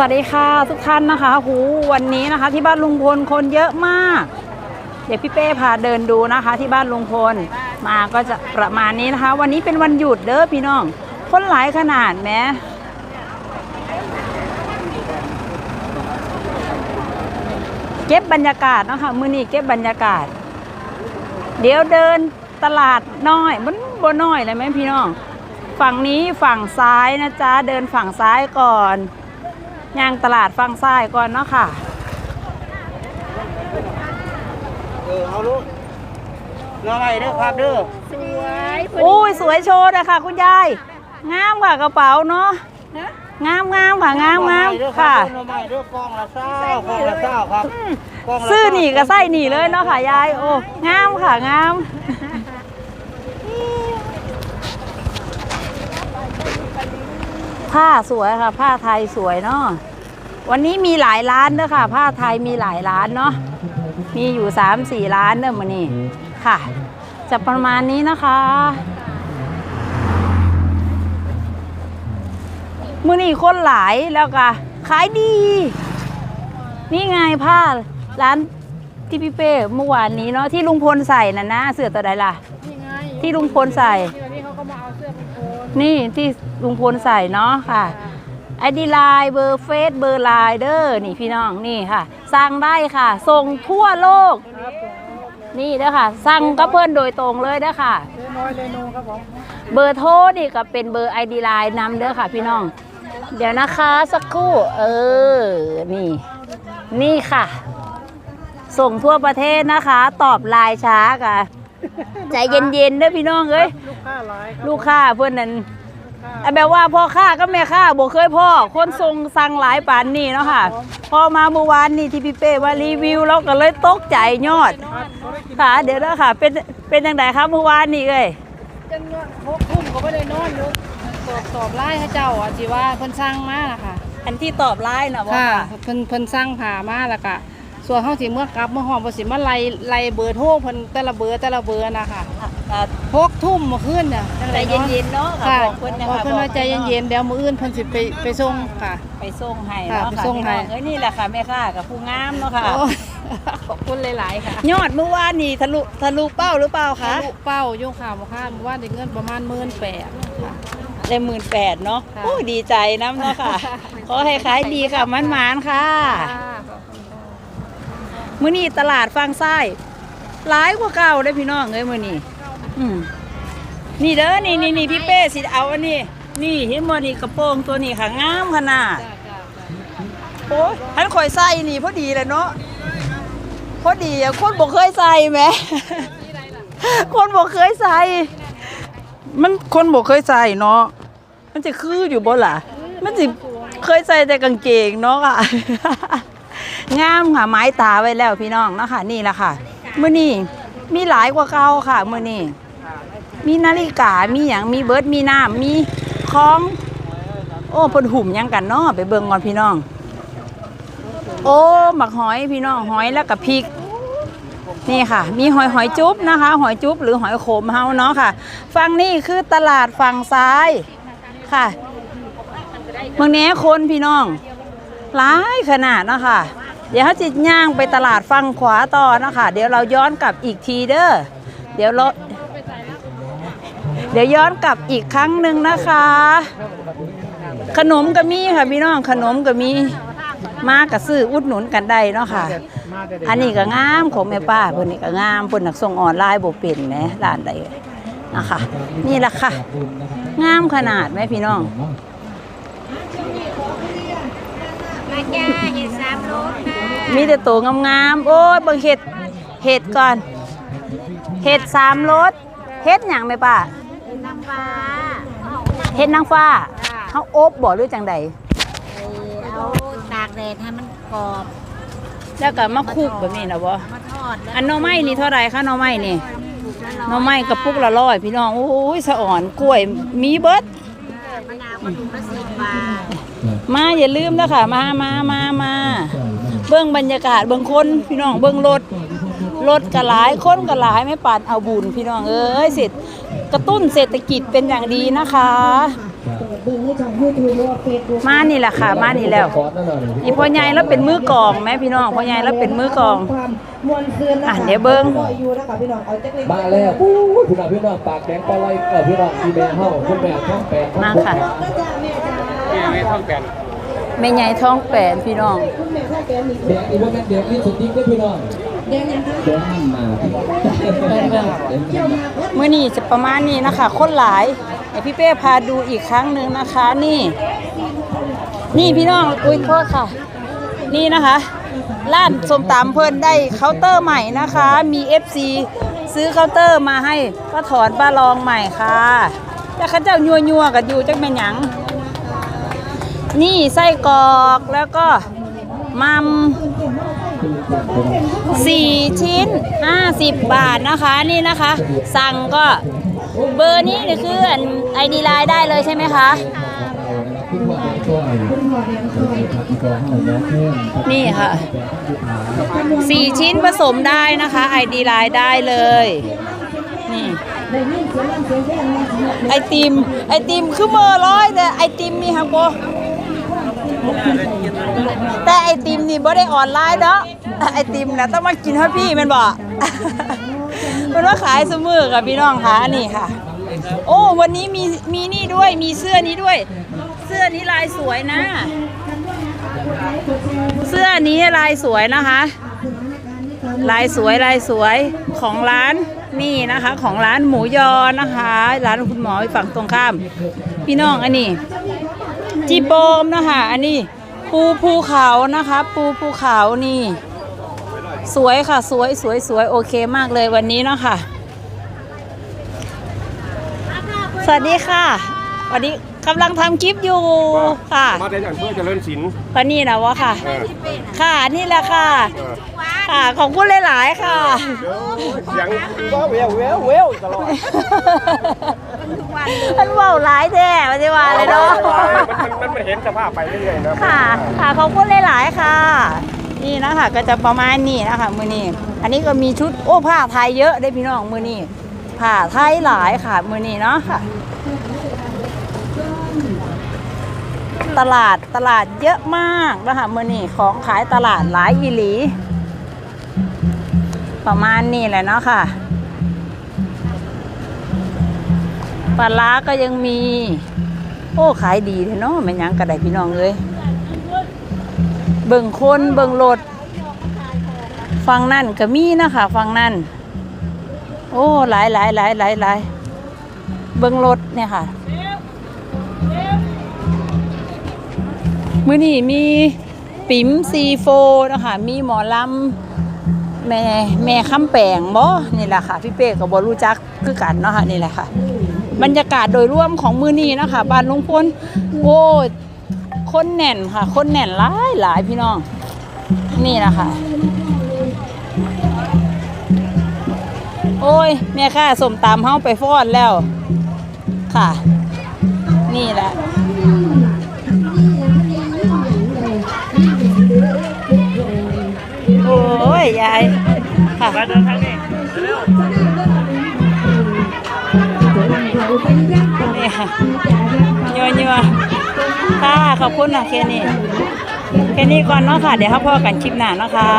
สวัสดีค่ะทุกท่านนะคะหูวันนี้นะคะที่บ้านลุงพลคนเยอะมาก เดี๋ยวพี่เป้พาเดินดูนะคะ ที่บ้านลุงพลมาก็จะประมาณนี้นะคะ วันนี้เป็นวันหยุดเด้อพี่น้อง คนหลายขนาดแหมเก็บบรรยากาศนะคะมือนี้เก็บบรรยากาศ เดี๋ยวเดินตลาดน้อยมันบ่น้อยเลยไหมพี่น้อง ฝั่งนี้ฝั่งซ้ายนะจ๊ะเดินฝั่งซ้ายก่อน ย่างตลาดฝั่งซ้ายก่อนเนาะค่ะ เออเอาลูกรอไว้เด้อครับเด้อสวยโอ้ยสวยโชว์นะคะคุณยาย งามค่ะกระเป๋าเนาะงามงามค่ะงามงามเด้อค่ะรอไว้เด้อกล้องละเศร้ากล้องละเศร้าครับกล้องละซื้อหนีก็ใส่หนีเลยเนาะค่ะยาย โอ้ งามค่ะงาม ผ้าสวยค่ะ ผ้าไทยสวยเนาะวันนี้มีหลายร้านเด้อค่ะผ้าไทยมีหลายร้านเนาะมีอยู่สามสี่ร้านเด้อมันนี่ค่ะ จะประมาณนี้นะคะมือนี่คนหลายแล้วก็ขายดี นี่ไงผ้าร้านที่พี่เป้เมื่อวานนี้เนาะที่ลุงพลใส่น่ะนะเสื้อตัวใดล่ะ ที่ลุงพลใส่ นี่ที่ลุงพลใส่เนาะค่ะไอดีไลน์เบอร์เฟซเบอร์ไลน์เด้อนี่พี่น้องนี่ค่ะ สั่งได้ค่ะส่งทั่วโลก นี่เด้อค่ะ สั่งกับเพื่อนโดยตรงเลยเด้อค่ะเล็น้อยเลโนครับผมเบอร์โทรนี่ก็เป็นเบอร์ไอดีไลน์นำเด้อค่ะพี่น้อง เดี๋ยวนะคะสักครู่ เออ นี่ นี่ค่ะ ส่งทั่วประเทศนะคะ ตอบไลน์ช้ากะใจเย็นๆเด้อพี่น้องเอ้ย ค้าหลายครับลูกค้าเพื่อนนั้นอะแบบว่าพ่อค้าก็แม่ค้าบ่เคยพ่อคนส่งสั่งหลายปานนี่เนาะค่ะ พอมาเมื่อวานนี่ที่พี่เป้ว่ารีวิวเราก็เลยตกใจยอดค่ะเดี๋ยวนะค่ะ เป็นเป็นยังไงครับเมื่อวานนี่เอ้ยจนว่าหกทุ่มก็ไม่ได้นอนอยู่ตอบตอบไล่ให้เจ้าอะจีว่าเพิ่นสร้างมาล่ะค่ะ อันที่ตอบไลน์นะว่าค่ะเพิ่นเพิ่นสร้างผ่ามาแล้วก็ส่วนเฮาสิเมื่อกลับเมื่อหอมบ่สิมาไล่ไล่เบอร์โทรเพิ่นแต่ละเบอร์แต่ละเบอร์นะคะ อะหกทุ่มเมื่อคืนน่ะจังใจได๋เย็นๆเนาะค่ะค่ะบอกเพิ่นนะบอกคะเพิ่นว่าใจเย็นๆเดี๋ยวมื้ออื่นเพิ่นสิไปไปส่งค่ะ ไปส่งให้ค่ะเนาะไปค่ะส่งพี่ให้น้องเอ้ยนี่แหละค่ะแม่ค้ากับผู้งามเนาะค่ะโอ้ยขอบคุณหลายๆค่ะยอดเมื่อวานนี่ทะลุทะลุเป้าหรือเปล่าคะทะลุเป้าโยงข่าวมาค่ะว่าได้เงินประมาณหมื่นแปดค่ะ ได้หมื่นแปดเนาะค่ะโอ้ดีใจน้ำเนาะค่ะ ขอให้ขายดีค่ะมันหมานๆค่ะมื้อนี้ตลาดฟังไส้ายหลายกว่าเก่าเลยพี่น้องเอ้ยมื้อนี้ อืมนี่เด้อนี่นี่นี่พี่เป้สิเอาอันนี้ นี่เห็นบ่นี่กระโปรงตัวนี้ค่ะงามขนาดโอ้ยท่านคอยใส่นี่พอดีเลยเนาะพอดีอะคนบอกเคยใส่ไหม คนบอกเคยใส่ มันคนบอกเคยใส่เนาะ มันจะคืออยู่บ่ล่ะ มันจะเคยใส่แต่กางเกงเนาะค่ะ งามค่ะไม้ตาไว้แล้วพี่น้องเนาะค่ะนี่แหละค่ะมื้อนี้มีหลายกว่าเก่าค่ะมื้อนี้ มีนาฬิกา มีหยังมีเบิร์ดมีน้ำมีของ โอ้พนหุ่มยังกันเนาะไปเบิ่งก่อนพี่น้อง โอ้หมักหอยพี่น้องหอยแล้วกับพริก นี่ค่ะ มีหอยหอยจุ๊บนะคะ หอยจุ๊บหรือหอยโขมเฮาเนาะค่ะฝั่งนี้คือตลาดฝั่งซ้ายค่ะเมืองนี้คนพี่น้องหลายขนาดเนาะคะ เดี๋ยวเขาจิย่างไปตลาดฝั่งขวาต่อนะคะ เดี๋ยวเราย้อนกลับอีกทีเด้อเดี๋ยวเรา เดี๋ยวย้อนกลับอีกครั้งหนึ่งนะคะ ขนมก็มีค่ะพี่น้องขนมก็มีมากับซื้ออุดหนุนกันได้เนาะค่ะ อันนี้ก็งามของแม่ป้าเพิ่นนี่ก็งามเพิ่นนักส่งออนไลน์บ่เป็นแหมร้านใดนะคะ นี่แหละค่ะ งามขนาดไหมพี่น้องมาจ้าเห็ดสามโลค่ะมีแต่ตัวงามๆโอ้ยเบิ่งเห็ดเห็ดก่อนเห็ดสามรสเห็ดหยังแม่ป้า น้ำฟ้าเห็ดนางฟ้าเฮาอบบ่หรือจังใดเอาตากแดดให้มันกรอบ แล้วก็มาคลุกแบบนี้นะบ่มาทอดแล้วอันหน่อไม้นี่เท่าไหร่คะหน่อไม้นี่หน่อไม้กระปุกละร้อยพี่น้อง โอ้ยสะอ่อนกล้วยมีเบิดมะนาวกระถุงละสิบบาทมาอย่าลืมนะค่ะ มามามามาเบื้องบรรยากาศเบื้องคนพี่น้องเบื้องรถรถกระหลายคนกระหลายไม่ปานเอาบุญพี่น้องเอ้ยเสร็จ กระตุ้นเศรษฐกิจเป็นอย่างดีนะคะบิ่งในช่อง YouTube หรือว่า Facebook มานี่แหละค่ะ มานี่แล้วอีพ่อใหญ่แล้วเป็นมือกลองแม่พี่น้องพ่อใหญ่แล้วเป็นมือกลองความมวลคืนนะคะอะเดี๋ยวเบิ่งรออยู่นะคะพี่น้องเอาจักเล็กมาแล้วอู้ยพี่น้องพี่น้องปากแดงปลาไหลเออพี่น้องพี่แม่เฮาคุณแม่ท้องแปดท้องมาหกค่ะก็จะแม่จ๋าแม่ท้องแปดแม่ใหญ่ท้องแปดพี่น้องคุณแม่พ่อแกมีแดงอีกว่ากันแดงนี่สุดยิ่งก็พี่น้อง แดงยังคะแดงน้ำมาแดงมาเมื่อนี้จะประมาณนี้นะคะ คนหลายไอพี่เป้พาดูอีกครั้งหนึ่งนะคะ นี่ นี่พี่น้องอุ้ยโทษค่ะ นี่นะคะร้านสมตำเพิ่นได้เคาน์เตอร์ใหม่นะคะ มี FC ซื้อเคาน์เตอร์มาให้ป้าถอนป้ารองใหม่ค่ะแต่ข้าเจ้ายัวยัวกับอยู่จักแม่หยัง นี่ไส้กรอกแล้วก็ มัมสี่ชิ้น50บบาทนะคะนี่นะคะ สั่งก็เบอร์นี้นี่คืออันไอดีไลน์ได้เลยใช่ไหมคะนี่ค่ะสี่ชิ้นผสมได้นะคะไอดีไลน์ได้เลยนี่ไอติมไอติมคือเมอร้อยแต่ไอติมนี่ค่ะโบ แต่ไอติมนี่บ่ได้ออนไลน์เนาะไอติมนะต้องมากินให้พี่มันบอกมันว่าขายสมือกับพี่น้องค่ะนี่ค่ะ โอ้วันนี้มีมีนี่ด้วยมีเสื้อนี้ด้วย เสื้อนี้ลายสวยนะ เสื้อนี้ลายสวยนะคะ ลายสวยลายสวยของร้านนี่นะคะ ของร้านหมูยอนะคะ ร้านคุณหมอฝั่งตรงข้าม พี่น้องอันนี้ จีโปมนะคะอันนี้ปูภูเขานะคะ ปูภูเขานี่ สวยค่ะ สวยสวยสวยโอเคมากเลยวันนี้เนาะค่ะ สวัสดีค่ะ วันนี้กำลังทำคลิปอยู่ค่ะ มาได้จากเพื่อเจริญศิลป์ก็นี่นะวะค่ะเออค่ะนี่แหละค่ะ ค่ะ ขอบคุณหลายๆค่ะเดี๋ยวเสียงก็เววเววเววตลอดมันเว่าหลายแท้ไม่ใช่ว่าเลยเนาะ มันมันมันเห็นสภาพไปเรื่อยๆนะค่ะ ค่ะขอบคุณหลายๆค่ะ นี่นะคะก็จะประมาณนี้นะคะมือนี้ อันนี้ก็มีชุดโอ้ผ้าไทยเยอะได้พี่น้องมือนี้ผ้าไทยหลายค่ะมือนี้เนาะค่ะตลาดตลาดเยอะมากนะคะมือนี้ของขายตลาดหลายอีหลี ประมาณนี้แหละเนาะค่ะ ปลาร้าก็ยังมี โอ้ ขายดีเถอะเนาะแม่นยังกระไดพี่น้องเลยเบิ่งคนเบิ่งรถฟังนั่นก็มีนะคะฟังนั่นโอ้หลายหลายหลายหลายหลายเบิ่งรถเนี่ยค่ะมื้อนี้มีปิ๋มซีโฟนะคะมีหมอลำ แม่แม่คำแปงบ่นี่แหละค่ะ พี่เป้ก็บ่รู้จักคือกันเนาะค่ะนี่แหละค่ะ บรรยากาศโดยรวมของมือนี้นะคะบ้านลุงพลโอ้คนแน่นค่ะ คนแน่นหลายหลายพี่น้อง นี่แหละค่ะโอ้ย แม่ค่าสมตามเฮาไปฟ้อนแล้ว ค่ะ นี่แหละ ยยายค่ะมาเดินทางนี้นี่ค่ะยัวยัวค่ะขอบคุณนะแค่นี้แค่นี้ก่อนเนาะค่ะ เดี๋ยวเขาพอกันคลิปหน้าเนาะค่ะ